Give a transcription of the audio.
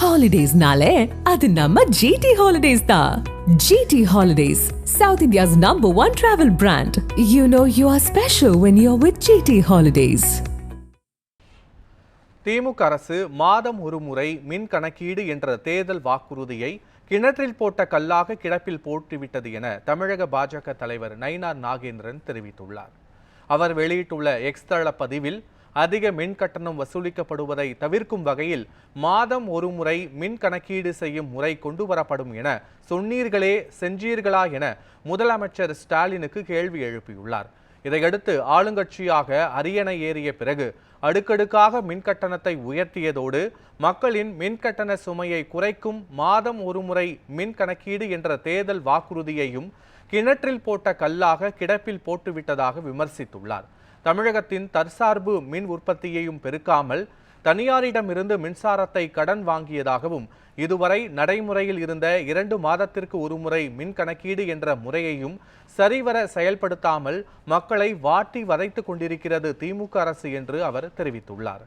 ஹாலிடேஸ்னாலே அது நம்ம ஜிடி ஹாலிடேஸ் தான் GT holidays south India's number one travel brand you know you are special when you are with GT holidays DMK அரசு மாதம் ஒரு முறை மின் கணக்கீடு என்ற தேர்தல் வாக்குறுதியை கிணற்றில் போட்ட கல்லாக கிடப்பில் போட்டுவிட்டது என தமிழக பாஜக தலைவர் நயினார் நாகேந்திரன் தெரிவித்துள்ளார். அவர் வெளியிட்டுள்ள எக்ஸ் தள பதிவில் அதிக மின் கட்டணம் வசூலிக்கப்படுவதை தவிர்க்கும் வகையில் மாதம் ஒரு முறை மின் கணக்கீடு செய்யும் முறை கொண்டு வரப்படும் என சொன்னீர்களே செஞ்சீர்களா என முதலமைச்சர் ஸ்டாலினுக்கு கேள்வி எழுப்பியுள்ளார். இதையடுத்து ஆளுங்கட்சியாக அரியணை ஏறிய பிறகு அடுக்கடுக்காக மின் கட்டணத்தை உயர்த்தியதோடு மக்களின் மின் கட்டண சுமையை குறைக்கும் மாதம் ஒருமுறை மின் கணக்கீடு என்ற தேர்தல் வாக்குறுதியையும் கிணற்றில் போட்ட கல்லாக கிடப்பில் போட்டுவிட்டதாக விமர்சித்துள்ளார். தமிழகத்தின் தற்சார்பு மின் உற்பத்தியையும் பெருக்காமல் தனியாரிடமிருந்து மின்சாரத்தை கடன் வாங்கியதாகவும் இதுவரை நடைமுறையில் இருந்த இரண்டு மாதத்திற்கு ஒருமுறை மின் கணக்கீடு என்ற முறையையும் சரிவர செயல்படுத்தாமல் மக்களை வாட்டி வதைத்து கொண்டிருக்கிறது திமுக அரசு என்று அவர் தெரிவித்துள்ளார்.